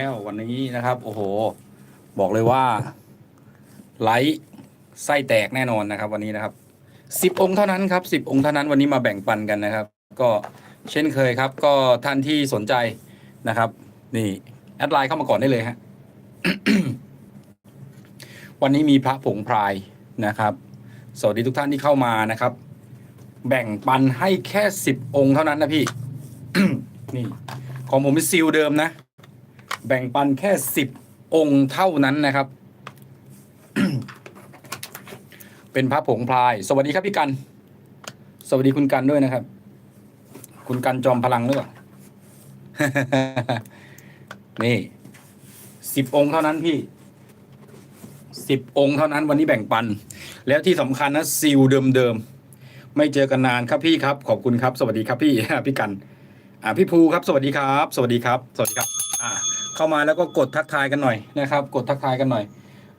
แล้ววันนี้นะครับ โอ้โห บอกเลยว่า ไลท์ไส้แตกแน่นอนนะครับ วันนี้นะครับสิบองค์เท่านั้นครับสิบองค์เท่านั้นวันนี้มาแบ่งปันกันนะครับ ก็เช่นเคยครับ ก็ท่านที่สนใจนะครับ นี่แอดไลน์เข้ามาก่อนได้เลยฮะวันนี้มีพระผงพรายนะครับ สวัสดีทุกท่านที่เข้ามานะครับ แบ่งปันให้แค่สิบองค์เท่านั้นนะพี่นี่ของผมเป็นซีลเดิมนะ แบ่งปันแค่สิบองค์เท่านั้นนะครับ เป็นพระผงพลาย สวัสดีครับพี่กัน สวัสดีคุณกันด้วยนะครับ คุณกันจอมพลังหรือเปล่านี่สิบองค์เท่านั้นพี่สิบองค์เท่านั้นวันนี้แบ่งปัน แล้วที่สำคัญนะซีลเดิมๆไม่เจอกันนานครับพี่ครับ ขอบคุณครับ สวัสดีครับพี่พี่กัน อ่าพี่ภูครับ สวัสดีครับ สวัสดีครับ สวัสดีครับ อ่า เข้ามาแล้วก็กดทักทายกันหน่อยนะครับ กดทักทายกันหน่อย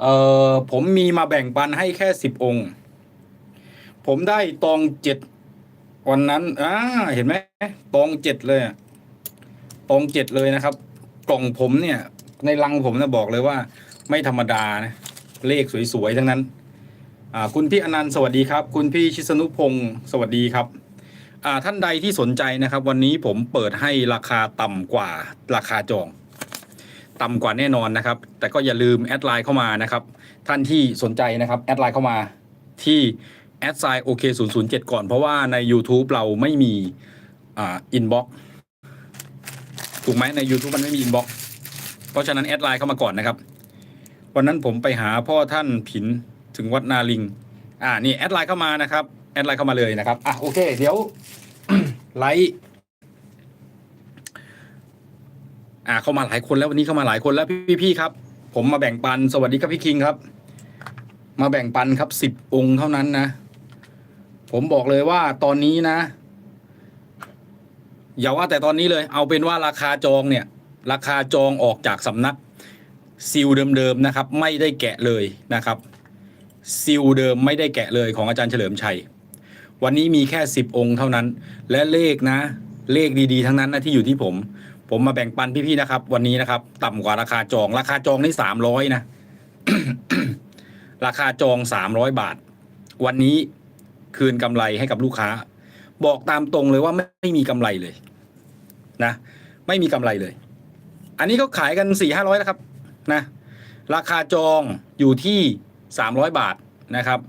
เอ่อผมมีมาแบ่งปันให้แค่สิบองค์ ผมได้ตองเจ็ดวันนั้นอ่าเห็นไหมตองเจ็ดเลยตองเจ็ดเลยนะครับ กล่องผมเนี่ย ในลังผมนะบอกเลยว่า ไม่ธรรมดานะเลขสวยๆทั้งนั้นอ่าคุณพี่อนันต์สวัสดีครับ คุณพี่ชิสนุพงศ์สวัสดีครับอ่าท่านใดที่สนใจนะครับ วันนี้ผมเปิดให้ราคาต่ำกว่าราคาจอง ต่ำกว่าแน่นอนนะครับ แต่ก็อย่าลืมแอดไลน์เข้ามานะครับ ท่านที่สนใจนะครับแอดไลน์เข้ามาที่แอดไซน์โอเคศูนย์ศูนย์เจ็ดก่อน เพราะว่าใน YouTube เราไม่มีอ่าอินบ็อกถูกไหมใน YouTube มันไม่มีอินบ็อกเพราะฉะนั้นแอดไลน์เข้ามาก่อนนะครับ วันนั้นผมไปหาพ่อท่านผินถึงวัดนาลิง อ่านี่แอดไลน์เข้ามานะครับ แอดไลน์เข้ามาเลยนะครับ อะโอเค เดี๋ยวไลฟ์ อ่าเข้ามาหลายคนแล้ววันนี้เข้ามาหลายคนแล้วพี่พี่ครับ ผมมาแบ่งปันสวัสดีครับพี่คิงครับ มาแบ่งปันครับสิบองค์เท่านั้นนะ ผมบอกเลยว่าตอนนี้นะ อย่าว่าแต่ตอนนี้เลย เอาเป็นว่าราคาจองเนี่ย ราคาจองออกจากสำนักซิลเดิมๆนะครับ ไม่ได้แกะเลยนะครับซิลเดิมไม่ได้แกะเลยของอาจารย์เฉลิมชัย วันนี้มีแค่สิบองค์เท่านั้น และเลขนะ เลขดีๆ ทั้งนั้นนะที่อยู่ที่ผม ผมมาแบ่งปันพี่ๆนะครับ วันนี้นะครับ ต่ำกว่าราคาจอง ราคาจองนี่สามร้อยนะ ราคาจองสามร้อยบาท วันนี้คืนกำไรให้กับลูกค้า บอกตามตรงเลยว่าไม่มีกำไรเลย นะ ไม่มีกำไรเลย อันนี้ก็ขายกันสี่ห้าร้อยแล้วครับ นะ ราคาจองอยู่ที่สามร้อยบาทนะครับ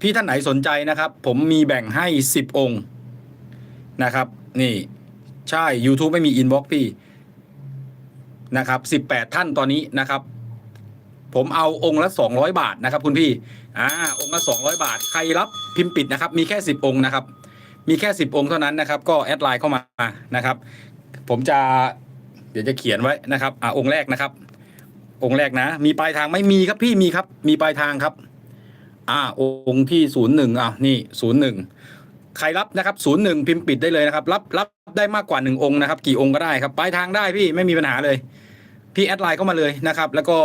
พี่ท่านไหนสนใจนะครับ ผมมีแบ่งให้สิบองค์นะครับ นี่ ใช่ YouTube ไม่มีอินบ็อกพี่นะครับสิบแปดท่านตอนนี้นะครับ ผมเอาองค์ละสองร้อยบาทนะครับ คุณพี่ อ่า องค์ละสองร้อยบาท ใครรับพิมพ์ปิดนะครับ มีแค่สิบองค์นะครับ มีแค่สิบองค์เท่านั้นนะครับ ก็แอดไลน์เข้ามานะครับ ผมจะเดี๋ยวจะเขียนไว้นะครับ อ่าองค์แรกนะครับ องค์แรกนะ มีปลายทางไหม่มีครับพี่มีครับ มีปลายทางครับ อ่า องค์ที่ศูนย์หนึ่งอะนี่ศูนย์หนึ่งใครรับนะครับศูนย์หนึ่งพิมพ์ปิดได้เลยนะครับ รับรับ ได้มากกว่าหนึ่งองค์นะครับ กี่องค์ก็ได้ครับปลายทางได้พี่ไม่มีปัญหาเลย พี่แอดไลน์เข้ามาเลยนะครับ แล้วก็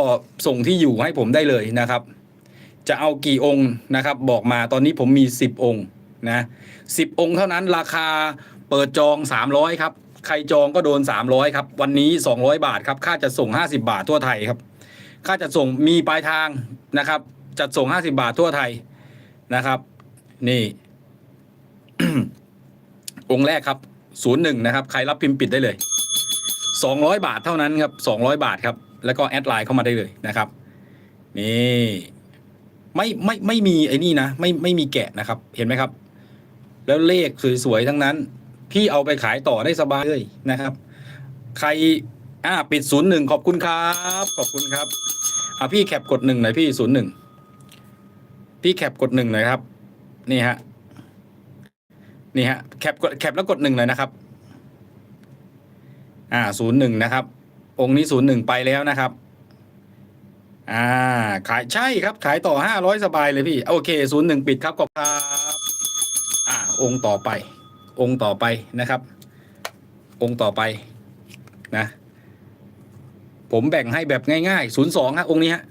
ส่งที่อยู่ให้ผมได้เลยนะครับ จะเอากี่องค์นะครับ บอกมาตอนนี้ผมมีสิบองค์นะสิบองค์เท่านั้นราคาเปิดจองสามร้อยครับใครจองก็โดนสามร้อยครับวันนี้สองร้อยบาทครับค่าจะส่งห้าสิบาททั่วไทยครับ ค่าจัดส่งมีปลายทางนะครับจัดส่งห้าสิบาททั่วไทยนะครับ นี่ องค์แรกครับ ศูนย์หนึ่งนะครับใครรับพิมพ์ปิดได้เลยสองร้อยบาทเท่านั้นครับสองร้อยบาทครับแล้วก็แอดไลน์เข้ามาได้เลยนะครับนี่ไม่ไม่ไม่มีไอ้นี่นะไม่ไม่มีแกะนะครับเห็นไหมครับ แล้วเลขสวยๆทั้งนั้น พี่เอาไปขายต่อได้สบายเลยนะครับ ใครอ่าปิดศูนย์หนึ่งขอบคุณครับ ขอบคุณครับอ่าพี่แคปกดหนึ่งหน่อยพี่ศูนย์หนึ่งพี่แคปกดหนึ่งหน่อยครับ นี่ฮะ นี่ฮะแคปกดแคปแล้วกดหนึ่งหน่อยนะครับอ่าศูนย์หนึ่งนะครับ องค์นี้ศูนย์หนึ่งไปแล้วนะครับอ่าขายใช่ครับ ขายต่อห้าร้อยสบายเลยพี่ โอเคศูนย์หนึ่งปิดครับขอบคุณครับอ่าองค์ต่อไป องค์ต่อไปนะครับ องค์ต่อไปนะ ผมแบ่งให้แบบง่ายๆศูนย์สองฮะองค์นี้ฮะ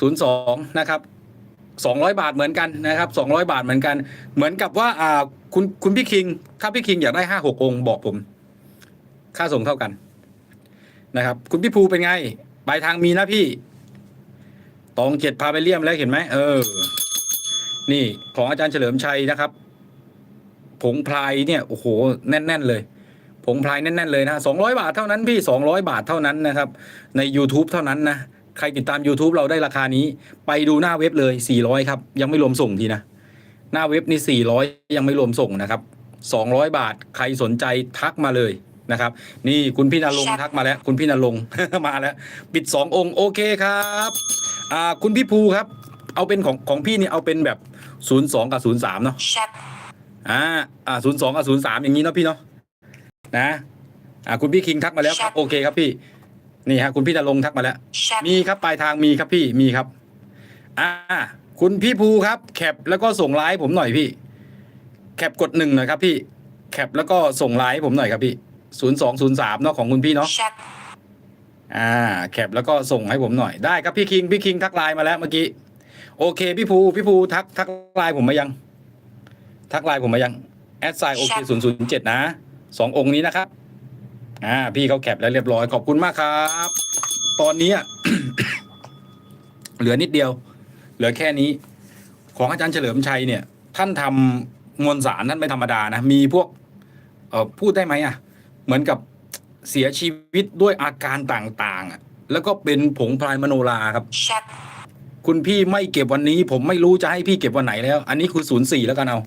ศูนย์สองนะครับ สองร้อยบาทเหมือนกันนะครับสองร้อยบาทเหมือนกัน เหมือนกับว่าอ่าคุณคุณพี่คิง ถ้าพี่คิงอยากได้ห้าหกองค์บอกผม ค่าส่งเท่ากันนะครับ คุณพี่ภูเป็นไงปลายทางมีนะพี่ตองเจ็ดพาไปเลี่ยมแล้วเห็นไหมเออ นี่ของอาจารย์เฉลิมชัยนะครับ ผงพลายเนี่ยโอ้โหแน่น ๆ เลย ผงพลายแน่น ๆ เลยนะสองร้อยบาทเท่านั้นพี่สองร้อยบาทเท่านั้นนะครับ ใน YouTube เท่านั้นนะ ใครติดตาม YouTube เราได้ราคานี้ ไปดูหน้าเว็บเลย 400 ครับ ยังไม่รวมส่งทีนะ หน้าเว็บนี่ 400 ยังไม่รวมส่งนะครับ 200 บาทใครสนใจทักมาเลยนะครับ นี่คุณพี่นรงค์ทักมาแล้ว คุณพี่นรงค์มาแล้ว ปิด 2 องค์โอเคครับอ่าคุณพี่ภูครับ เอาเป็นของของพี่นี่เอาเป็นแบบ 02 กับ 03 เนาะ Shut อ่าอ่า02 กับ 03 อย่างนี้เนาะพี่เนาะนะอ่าคุณพี่คิงทักมาแล้วครับโอเคครับพี่ นี่ฮะ คุณพี่นรงค์ทักมาแล้ว shut มีครับปลายทางมีครับพี่มีครับ อ่า คุณพี่ภูครับ แคปแล้วก็ส่งไลน์ให้ผมหน่อยพี่ แคปกดหนึ่งหน่อยครับพี่ แคปแล้วก็ส่งไลน์ให้ผมหน่อยครับพี่ศูนย์สองศูนย์สามเนาะของคุณพี่เนาะ shut อ่า แคปแล้วก็ส่งให้ผมหน่อยได้ครับพี่คิงพี่คิงทักไลน์มาแล้วเมื่อกี้โอเค พี่ภูพี่ภูทักทักไลน์ผมมายัง ทักไลน์ผมมายังแอดไซน์โอเคศูนย์ศูนย์เจ็ดนะสององค์นี้นะครับ อ่าพี่เขาแคปแล้วเรียบร้อยขอบคุณมากครับ ตอนนี้อะเหลือนิดเดียว เหลือแค่นี้ ของอาจารย์เฉลิมชัยเนี่ย ท่านทำมวลสารท่านไม่ธรรมดานะ มีพวกเอ่อพูดได้ไหมอะ เหมือนกับเสียชีวิตด้วยอาการต่างๆอะแล้วก็เป็นผงพลายมโนราครับ shut คุณพี่ไม่เก็บวันนี้ ผมไม่รู้จะให้พี่เก็บวันไหนแล้ว อันนี้คือศูนย์สี่แล้วกันเอา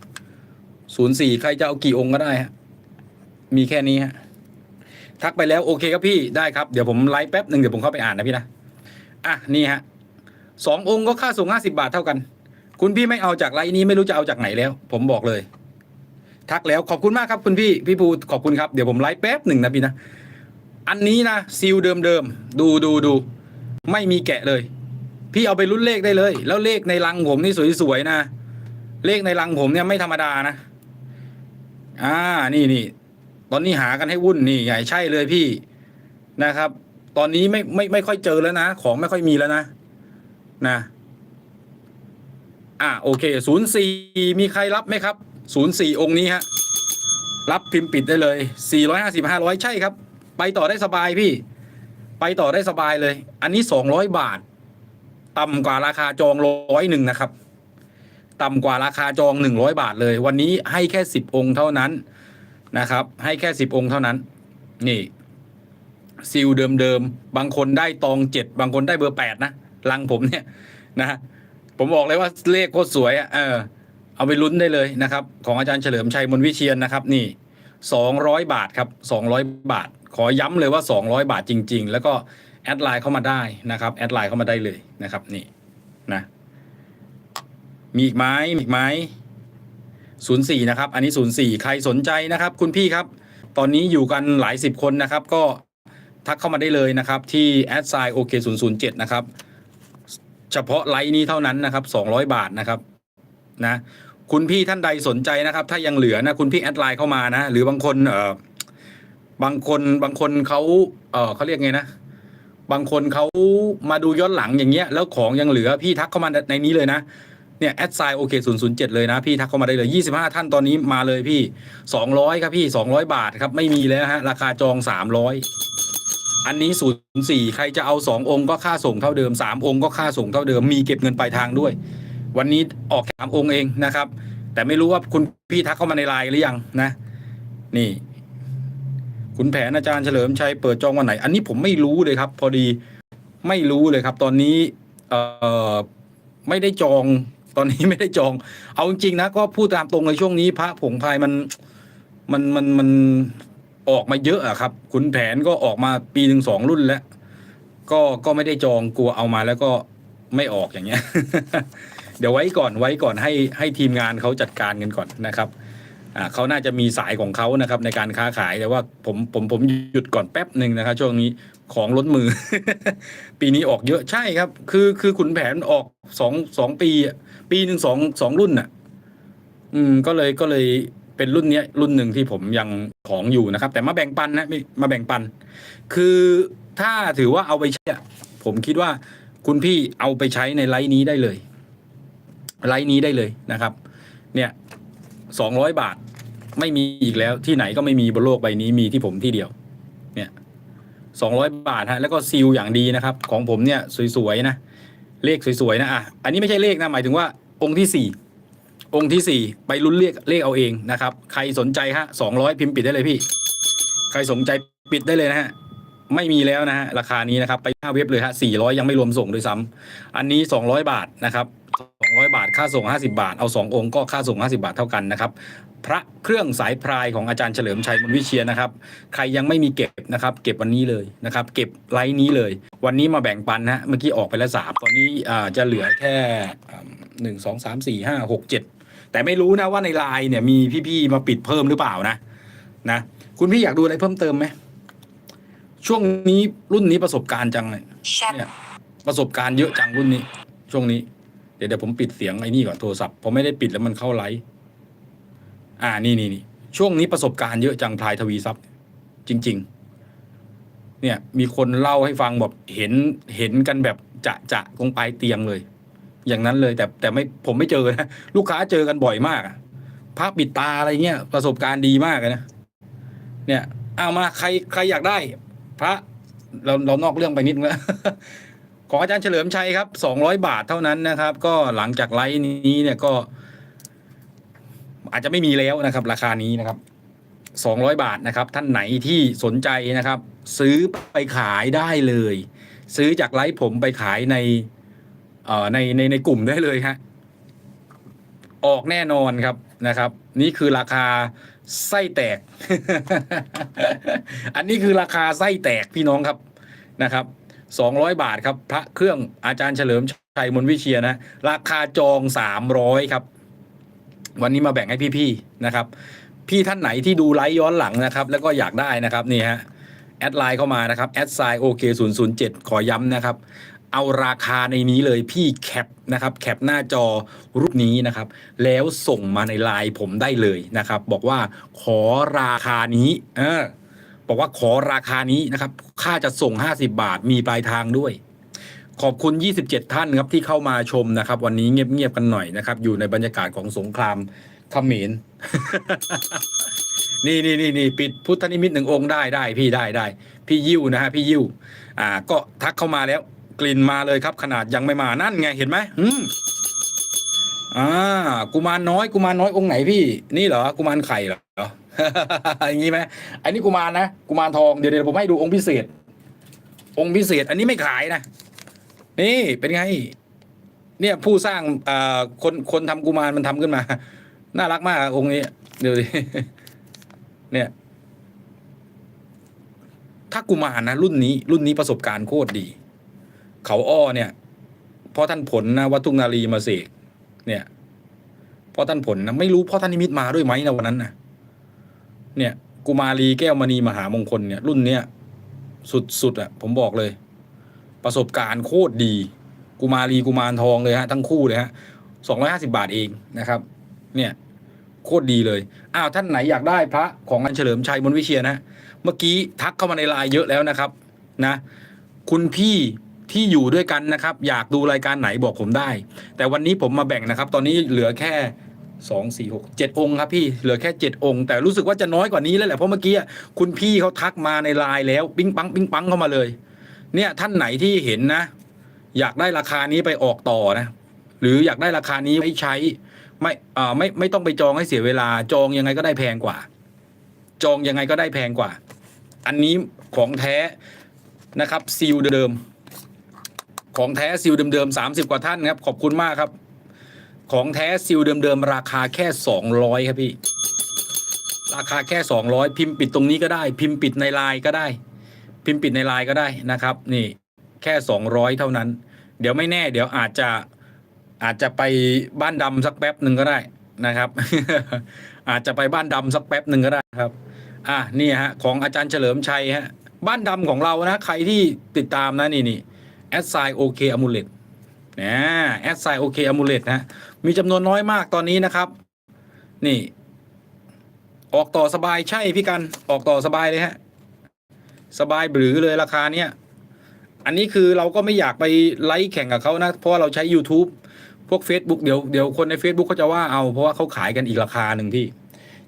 ศูนย์สี่ใครจะเอากี่องค์ก็ได้ฮะมีแค่นี้ฮะ ทักไปแล้วโอเคครับพี่ได้ครับเดี๋ยวผมไลฟ์แป๊บหนึ่งเดี๋ยวผมเข้าไปอ่านนะพี่นะอะนี่ฮะสององค์ก็ค่าส่งห้าสิบาทเท่ากัน คุณพี่ไม่เอาจากไลน์นี้ไม่รู้จะเอาจากไหนแล้ว ผมบอกเลย ทักแล้วขอบคุณมากครับคุณพี่พี่ภูขอบคุณครับเดี๋ยวผมไลฟ์แป๊บหนึ่งนะพี่นะอันนี้นะซีลเดิมๆดูดูดูไม่มีแกะเลย พี่เอาไปรุ่นเลขได้เลย แล้วเลขในรังผมนี่สวยๆนะ เลขในรังผมเนี่ยไม่ธรรมดานะ อ่านี่นี่ ตอนนี้หากันให้วุ่นนี่ใหญ่ใช่เลยพี่นะครับ ตอนนี้ไม่ไม่ไม่ค่อยเจอแล้วนะ ของไม่ค่อยมีแล้วนะ นะอ่าโอเคศูนย์สี่มีใครรับไหมครับศูนย์สี่องค์นี้ฮะรับพิมพ์ปิดได้เลยสี่ร้อยห้าสิบห้าร้อยใช่ครับ ไปต่อได้สบายพี่ ไปต่อได้สบายเลย อันนี้สองร้อยบาท ต่ำกว่าราคาจองร้อยหนึ่งนะครับ ต่ำกว่าราคาจองหนึ่งร้อยบาทเลย วันนี้ให้แค่สิบองค์เท่านั้น นะครับ ให้แค่สิบองค์เท่านั้น นี่ซิลเดิมๆ บางคนได้ตองเจ็ดบางคนได้เบอร์แปดนะลังผมเนี่ยนะผมบอกเลยว่าเลขโคตรสวยอะ่ะเออ เอาไปลุ้นได้เลยนะครับ ของอาจารย์เฉลิมชัยมนวิเชียนนะครับ นี่สองร้อยบาทครับสองร้อยบาท ขอย้ำเลยว่าสองร้อยบาทจริง ๆ แล้วก็แอดไลน์เข้ามาได้นะครับแอดไลน์เข้ามาได้เลยนะครับ นี่นะ มีอีกไหมมีอีกไหม ศูนะครับอันนี้ศูนย์สี่ใครสนใจนะครับ คุณพี่ครับ ตอนนี้อยู่กันหลายสิบคนนะครับ ก็ทักเข้ามาได้เลยนะครับ ที่แอดไซน์โอเคศูนย์ศูนย์เจ็ดนะครับ เฉพาะไลน์นี้เท่านั้นนะครับสองร้อยบาทนะครับนะคุณพี่ท่านใดสนใจนะครับ ถ้ายังเหลือนะคุณพี่แอดไลน์เข้ามานะ หรือบางคนเอ่อบางคนบางคนเขาเออเขาเรียกไงนะ บางคนเขามาดูย้อนหลังอย่างเงี้ย แล้วของยังเหลือพี่ทักเข้ามาในนี้เลยนะ เนี่ยแอดไซน์โอเคศูนย์ศูนย์เจ็ดเลยนะพี่ทักเข้ามาได้เลยยี่สิบห้าท่านตอนนี้มาเลยพี่สองร้อยครับพี่สองร้อยบาทครับไม่มีแล้วฮะราคาจองสามร้อยอันนี้ศูนย์สี่ใครจะเอาสององค์ก็ค่าส่งเท่าเดิมสามองค์ก็ค่าส่งเท่าเดิมมีเก็บเงินปลายทางด้วย วันนี้ออกสามองค์เองนะครับ แต่ไม่รู้ว่าคุณพี่ทักเข้ามาในไลน์หรือยังนะ นี่คุณแผนอาจารย์เฉลิมชัยเปิดจองวันไหน อันนี้ผมไม่รู้เลยครับ พอดีไม่รู้เลยครับ ตอนนี้เอ่อไม่ได้จอง ตอนนี้ไม่ได้จอง เอาจริงๆนะก็พูดตามตรงเลยช่วงนี้พระผงพายมันมันมันมันออกมาเยอะอะครับคุณแผนก็ออกมาปีหนึ่งสองรุ่นแล้ว ก็ก็ไม่ได้จองกลัวเอามาแล้วก็ไม่ออกอย่างเงี้ย เดี๋ยวไว้ก่อนไว้ก่อนให้ให้ทีมงานเขาจัดการกันก่อนนะครับอ่าเขาน่าจะมีสายของเขานะครับในการค้าขายแต่ว่าผมผมผมหยุดก่อนแป๊บหนึ่งนะครับช่วงนี้ ของล้นมือ ปีนี้ออกเยอะใช่ครับ คือคือขุนแผนออกสองสองปีปีหนึ่งสองสองรุ่นน่ะ อืม ก็เลยก็เลยเป็นรุ่นเนี้ย รุ่นหนึ่งที่ผมยังของอยู่นะครับ แต่มาแบ่งปันนะไม่มาแบ่งปัน คือถ้าถือว่าเอาไปใช้ผมคิดว่าคุณพี่เอาไปใช้ในไลน์นี้ได้เลย ไลน์นี้ได้เลยนะครับ เนี่ยสองร้อยบาทไม่มีอีกแล้วที่ไหนก็ไม่มีบนโลกใบนี้มีที่ผมที่เดียว เนี่ยสองร้อยบาทฮะแล้วก็ซีลอย่างดีนะครับ ของผมเนี่ยสวยๆนะ เลขสวยๆนะอะอันนี้ไม่ใช่เลขนะหมายถึงว่าองค์ที่สี่องค์ที่สี่ไปลุ้นเลขเลขเอาเองนะครับ ใครสนใจฮะสองร้อยพิมพ์ปิดได้เลยพี่ ใครสนใจปิดได้เลยนะฮะ ไม่มีแล้วนะฮะราคานี้นะครับ ไปหน้าเว็บเลยฮะสี่ร้อยยังไม่รวมส่งด้วยซ้ำอันนี้สองร้อยบาทนะครับสองร้อยบาทค่าส่งห้าสิบาท เอาสององค์ก็ค่าส่งห้าสิบาทเท่ากันนะครับ พระเครื่องสายพรายของอาจารย์เฉลิมชัยมนวิเชียรนะครับ ใครยังไม่มีเก็บนะครับ เก็บวันนี้เลยนะครับ เก็บไลน์นี้เลย วันนี้มาแบ่งปันนะฮะเมื่อกี้ออกไปแล้วสามตอนนี้อ่าจะเหลือแค่หนึ่งสองสามสี่ห้าหกเจ็ดแต่ไม่รู้นะว่าในไลน์เนี่ยมีพี่ๆมาปิดเพิ่มหรือเปล่านะนะคุณพี่อยากดูอะไรเพิ่มเติมไหม ช่วงนี้รุ่นนี้ประสบการณ์จังเลย Shut เนี่ยประสบการณ์เยอะจังรุ่นนี้ ช่วงนี้ เดี๋ยวเดี๋ยวผมปิดเสียงไอ้นี่ก่อนโทรศัพท์ผมไม่ได้ปิดแล้วมันเข้าไลฟ์อ่านี่นี่นี่ช่วงนี้ประสบการณ์เยอะจังพลายทวีทรัพย์ จริง ๆ เนี่ย มีคนเล่าให้ฟังแบบเห็นเห็นกันแบบจะจะตรงปลายเตียงเลย อย่างนั้นเลยแต่แต่ไม่ผมไม่เจอนะลูกค้าเจอกันบ่อยมากอะภาพปิดตาอะไรเงี้ยประสบการณ์ดีมากเลยนะเนี่ย เอามาใครใครอยากได้ พระเราเรานอกเรื่องไปนิดนึงแล้วของอาจารย์เฉลิมชัยครับสองร้อยบาทเท่านั้นนะครับ ก็หลังจากไลฟ์นี้เนี่ยก็ อาจจะไม่มีแล้วนะครับ ราคานี้นะครับสองร้อยบาทนะครับ ท่านไหนที่สนใจนะครับ ซื้อไปขายได้เลย ซื้อจากไลฟ์ผมไปขายในเอ่อในในในกลุ่มได้เลยฮะออกแน่นอนครับนะครับ นี่คือราคา ไส้แตก อันนี้คือราคาไส้แตกพี่น้องครับนะครับสองร้อยบาทครับ พระเครื่องอาจารย์เฉลิมชัยมนวิเชียนะ ราคาจองสามร้อยครับ วันนี้มาแบ่งให้พี่ๆนะครับ พี่ท่านไหนที่ดูไลฟ์ย้อนหลังนะครับ แล้วก็อยากได้นะครับนี่ฮะแอดไลน์เข้ามานะครับแอดไซโอเคศูนย์ศูนย์เจ็ดขอย้ำนะครับ เอาราคาในนี้เลยพี่แคปนะครับแคปหน้าจอรูปนี้นะครับ แล้วส่งมาในไลน์ผมได้เลยนะครับ บอกว่าขอราคานี้เออบอกว่าขอราคานี้นะครับ ค่าจะส่ง 50 บาทมีปลายทางด้วย ขอบคุณ 27 ท่านครับที่เข้ามาชมนะครับ วันนี้เงียบๆกันหน่อยนะครับ อยู่ในบรรยากาศของสงครามเขมรนี่นี่นี่นี่ปิดพุทธนิมิตหนึ่งองค์ได้ได้พี่ได้ได้พี่ยิ้วนะฮะพี่ยิ้วอ่า ก็ทักเข้ามาแล้ว กลิ่นมาเลยครับ ขนาดยังไม่มานั่นไงเห็นไหมอืมอ่ากุมารน้อยกุมารน้อยองค์ไหนพี่ นี่เหรอกุมารไข่เหรออย่างนี้ไหมอันนี้กุมารนะกุมารทองเดี๋ยวเดี๋ยวผมให้ดูองค์พิเศษ องค์พิเศษ อันนี้ไม่ขายนะนี่เป็นไง เนี่ยผู้สร้างอ่าคนคนทำกุมารมันทำขึ้นมา น่ารักมากองค์นี้เดี๋ยวดิเนี่ยถ้ากุมารนะรุ่นนี้รุ่นนี้ประสบการณ์โคตรดี เขาอ้อเนี่ยพ่อท่านผลนะวัดทุกนารีมาเสกเนี่ยพ่อท่านผลนะไม่รู้พ่อท่านนิมิตมาด้วยไหมนะวันนั้นนะเนี่ย กุมารีแก้วมณีมหามงคลเนี่ย รุ่นเนี้ยสุดๆอะผมบอกเลย ประสบการณ์โคตรดี กุมารีกุมารทองเลยฮะทั้งคู่เลยฮะสองร้อยห้าสิบาทเองนะครับ เนี่ยโคตรดีเลยอ้าวท่านไหนอยากได้พระของอันเฉลิมชัยมนวิเชียนะเมื่อกี้ทักเข้ามาในไลน์เยอะแล้วนะครับ นะ คุณพี่ ที่อยู่ด้วยกันนะครับ อยากดูรายการไหนบอกผมได้ แต่วันนี้ผมมาแบ่งนะครับ ตอนนี้เหลือแค่สองสี่หกเจ็ดองค์ครับพี่เหลือแค่เจ็ดองค์ แต่รู้สึกว่าจะน้อยกว่านี้แล้วแหละเพราะเมื่อกี้คุณพี่เขาทักมาในไลน์แล้วปิ้งปังปิ้งปังเข้ามาเลย เนี่ยท่านไหนที่เห็นนะ อยากได้ราคานี้ไปออกต่อนะ หรืออยากได้ราคานี้ไว้ใช้ไม่อ่าไม่ไม่ต้องไปจองให้เสียเวลาจองยังไงก็ได้แพงกว่า จองยังไงก็ได้แพงกว่า อันนี้ของแท้นะครับซีลเดิม ของแท้ซีลเดิมๆสามสิบกว่าท่านครับ ขอบคุณมากครับ ของแท้ซีลเดิมๆราคาแค่สองร้อยครับพี่ ราคาแค่สองร้อยพิมพ์ปิดตรงนี้ก็ได้ พิมพ์ปิดในไลน์ก็ได้ พิมพ์ปิดในไลน์ก็ได้นะครับ นี่แค่สองร้อยเท่านั้น เดี๋ยวไม่แน่ เดี๋ยวอาจจะอาจจะไปบ้านดำสักแป๊บหนึ่งก็ได้นะครับ อาจจะไปบ้านดำสักแป๊บหนึ่งก็ได้ครับ อะนี่ฮะ ของอาจารย์เฉลิมชัยฮะบ้านดำของเรานะ ใครที่ติดตามนะนี่นี่ แอดไซโอเคอมูเลตนะแอดไซโอเคอมูเลตนะมีจำนวนน้อยมากตอนนี้นะครับ นี่ ออกต่อสบายใช่พี่กันออกต่อสบายเลยฮะ สบายบรือเลยราคาเนี้ยอันนี้คือเราก็ไม่อยากไปไลค์แข่งกับเขานะ เพราะว่าเราใช้ YouTube พวก Facebook เดี๋ยวเดี๋ยวคนใน Facebook เขาจะว่าเอาเพราะว่าเขาขายกันอีกราคาหนึ่งที่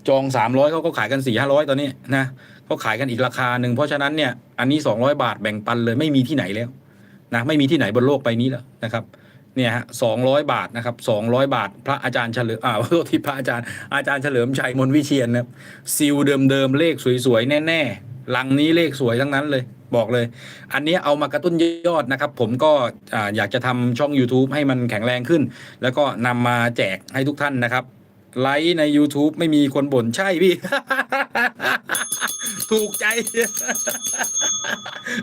จองสามร้อยเขาก็ขายกันสี่ห้าร้อยตอนนี้นะก็ขายกันอีกราคาหนึ่งเพราะฉะนั้นเนี่ยอันนี้ 200 บาทแบ่งปันเลยไม่มีที่ไหนแล้ว นะไม่มีที่ไหนบนโลกใบนี้แล้วนะครับเนี่ยฮะสองร้อยบาทนะครับ200บาท พระอาจารย์เฉลิมอ่าโทษที่พระอาจารย์อาจารย์เฉลิมชัยมนวิเชียนนะครับซิลเดิมๆเลขสวยๆแน่ๆลังนี้เลขสวยทั้งนั้นเลยบอกเลย อันนี้เอามากระตุ้นยอดนะครับ ผมก็อ่าอยากจะทำช่อง YouTube ให้มันแข็งแรงขึ้น แล้วก็นำมาแจกให้ทุกท่านนะครับ ไลค์ใน YouTube ไม่มีคนบ่นใช่พี่ ถูกใจ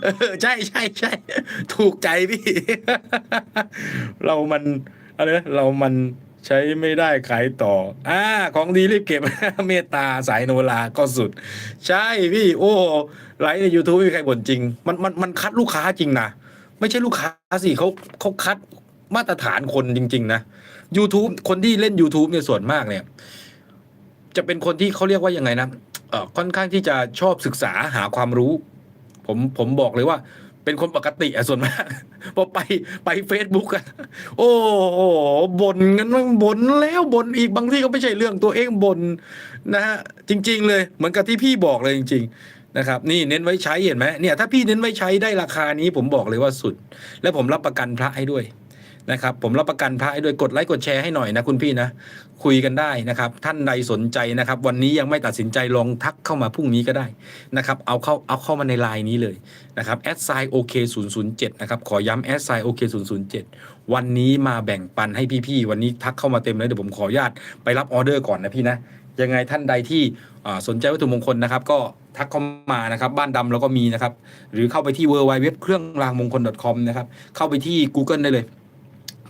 เออใช่ใช่ใช่ถูกใจพี่ เรามันอะไรเรามันใช้ไม่ได้ขายต่อ อ่า ของดีรีบเก็บ เมตตาสายโนราก็สุด ใช่พี่ โอ้ไลฟ์ใน YouTube ไม่มีใครบ่นจริง มันมันมันคัดลูกค้าจริงนะไม่ใช่ลูกค้าสิเขาเขาคัดมาตรฐานคนจริง ๆ นะ YouTube คนที่เล่น YouTube เนี่ยส่วนมากเนี่ย จะเป็นคนที่เขาเรียกว่ายังไงนะ ค่อนข้างที่จะชอบศึกษาหาความรู้ ผมผมบอกเลยว่า เป็นคนปกติอะส่วนมากพอไปไปเฟซบุ๊กอะโอ้โหบ่นกันบ่นแล้วบ่นอีกบางที่ก็ไม่ใช่เรื่องตัวเองบ่นนะฮะจริง ๆ เลยเหมือนกับที่พี่บอกเลยจริง ๆ นะครับ นี่เน้นไว้ใช้เห็นไหมเนี่ยถ้าพี่เน้นไว้ใช้ได้ราคานี้ผมบอกเลยว่าสุด และผมรับประกันพระให้ด้วย นะครับ ผมรับประกันพระให้ด้วยกดไลค์กดแชร์ให้หน่อยนะคุณพี่นะ คุยกันได้นะครับ ท่านใดสนใจนะครับ วันนี้ยังไม่ตัดสินใจลองทักเข้ามาพรุ่งนี้ก็ได้นะครับเอาเข้าเอาเข้ามาในไลน์นี้เลยนะครับแอดไซโอเคศูนย์ศูนย์เจ็ดนะครับขอย้ำแอดไซโอเคศูนย์ศูนย์เจ็ดวันนี้มาแบ่งปันให้พี่ๆวันนี้ทักเข้ามาเต็มเลยเดี๋ยวผมขออนุญาตไปรับออเดอร์ก่อนนะพี่นะยังไงท่านใดที่สนใจวัตถุมงคลนะครับ ก็ทักเข้ามานะครับ บ้านดำเราก็มีนะครับ หรือเข้าไปที่ w w w เครื่องรางมงคล .com นะครับ เข้าไปที่ Google ได้เลย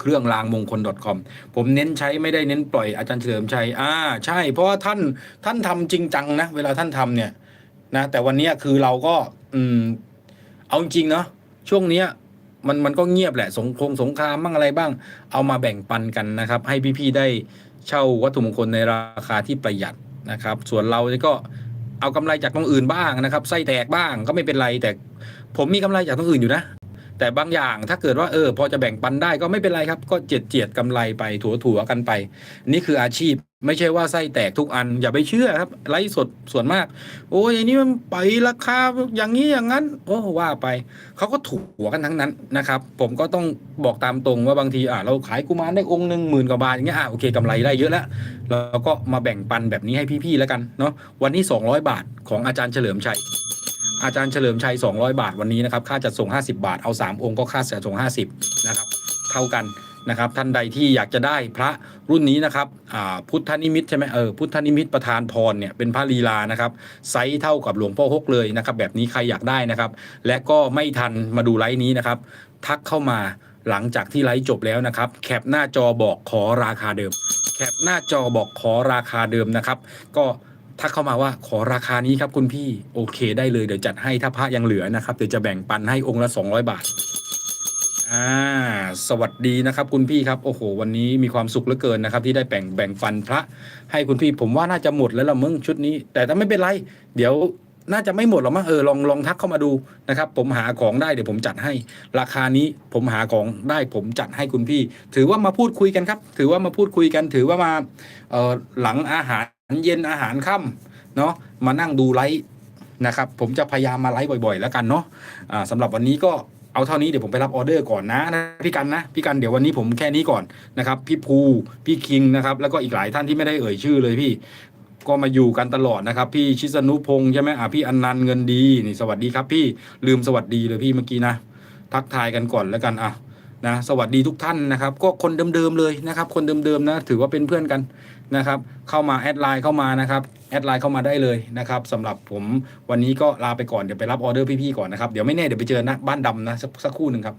เครื่องรางมงคล .com ผมเน้นใช้ไม่ได้เน้นปล่อยอาจารย์เฉลิมชัยอ่าใช่ เพราะว่าท่านท่านทำจริงจังนะเวลาท่านทำเนี่ยนะแต่วันนี้คือเราก็อืมเอาจริงเนาะช่วงเนี้ยมันมันก็เงียบแหละสงคงสงครามบ้างอะไรบ้าง เอามาแบ่งปันกันนะครับ ให้พี่ๆได้เช่าวัตถุมงคลในราคาที่ประหยัดนะครับ ส่วนเราก็เอากำไรจากตรงอื่นบ้างนะครับไส้แตกบ้างก็ไม่เป็นไรแต่ผมมีกำไรจากตรงอื่นอยู่นะ แต่บางอย่างถ้าเกิดว่าเออพอจะแบ่งปันได้ก็ไม่เป็นไรครับ ก็เจียดเจียดกำไรไปถัวถัวๆกันไป นี่คืออาชีพไม่ใช่ว่าไส้แตกทุกอัน อย่าไปเชื่อครับไลฟ์สดส่วนมาก โอ้ยอันนี้มันไปราคาอย่างนี้อย่างนั้น โอ้ว่าไปเขาก็ถูกหัวกันทั้งนั้นนะครับ ผมก็ต้องบอกตามตรงว่าบางทีอะเราขายกุมารได้องค์หนึ่งหมื่นกว่าบาทอย่างเงี้ยอะโอเคกำไรได้เยอะแล้วเราก็มาแบ่งปันแบบนี้ให้พี่ๆแล้วกันเนาะวันนี้ 200 บาทของอาจารย์เฉลิมชัย อาจารย์เฉลิมชัย 200 บาทวันนี้นะครับค่าจัดส่ง 50 บาทเอา 3 องค์ก็ค่าจัดส่ง 50นะครับเท่ากันนะครับท่านใดที่อยากจะได้พระรุ่นนี้นะครับพุทธนิมิตใช่ไหมเออพุทธนิมิตประธานพรเนี่ยเป็นพระลีลานะครับไซส์เท่ากับหลวงพ่อฮกเลยนะครับแบบนี้ใครอยากได้นะครับ และก็ไม่ทันมาดูไลฟ์นี้นะครับ ทักเข้ามาหลังจากที่ไลฟ์จบแล้วนะครับ แคปหน้าจอบอกขอราคาเดิม แคปหน้าจอบอกขอราคาเดิมนะครับ ก็ ทักเข้ามาว่าขอราคานี้ครับคุณพี่โอเคได้เลยเดี๋ยวจัดให้ถ้าพระยังเหลือนะครับเดี๋ยวจะแบ่งปันให้องค์ละ 200 บาทอ่าสวัสดีนะครับคุณพี่ครับโอ้โห วันนี้มีความสุขเหลือเกินนะครับ ที่ได้แบ่งแบ่งปันพระ ให้คุณพี่ผมว่าน่าจะหมดแล้วละมึงชุดนี้ แต่ถ้าไม่เป็นไร เดี๋ยวน่าจะไม่หมดหรอกมั้งเออลองลองทักเข้ามาดูนะครับผมหาของได้เดี๋ยวผมจัดให้ ราคานี้ผมหาของได้ผมจัดให้คุณพี่ ถือว่ามาพูดคุยกันครับ ถือว่ามาพูดคุยกัน ถือว่ามาเออหลังอาหาร เย็นอาหารค่ำเนาะมานั่งดูไลฟ์นะครับ ผมจะพยายามมาไลฟ์บ่อยๆ แล้วกันเนาะอ่าสำหรับวันนี้ก็เอาเท่านี้เดี๋ยวผมไปรับออเดอร์ก่อนนะนะพี่กันนะพี่กันเดี๋ยววันนี้ผมแค่นี้ก่อนนะครับพี่ภูพี่คิงนะครับแล้วก็อีกหลายท่านที่ไม่ได้เอ่ยชื่อเลยพี่ ก็มาอยู่กันตลอดนะครับ พี่ชิสนุพงษ์ใช่ไหมอะพี่อนันต์เงินดีนี่สวัสดีครับ พี่ลืมสวัสดีเลยพี่เมื่อกี้นะ ทักทายกันก่อนแล้วกันอะนะสวัสดีทุกท่านนะครับ ก็คนเดิมๆเลยนะครับ คนเดิมๆนะ ถือว่าเป็นเพื่อนกัน นะครับเข้ามาแอดไลน์เข้ามานะครับแอดไลน์เข้ามาได้เลยนะครับสำหรับผมวันนี้ก็ลาไปก่อนเดี๋ยวไปรับออเดอร์พี่ๆก่อนนะครับเดี๋ยวไม่แน่เดี๋ยวไปเจอนะบ้านดำนะสักสักครู่หนึ่งครับ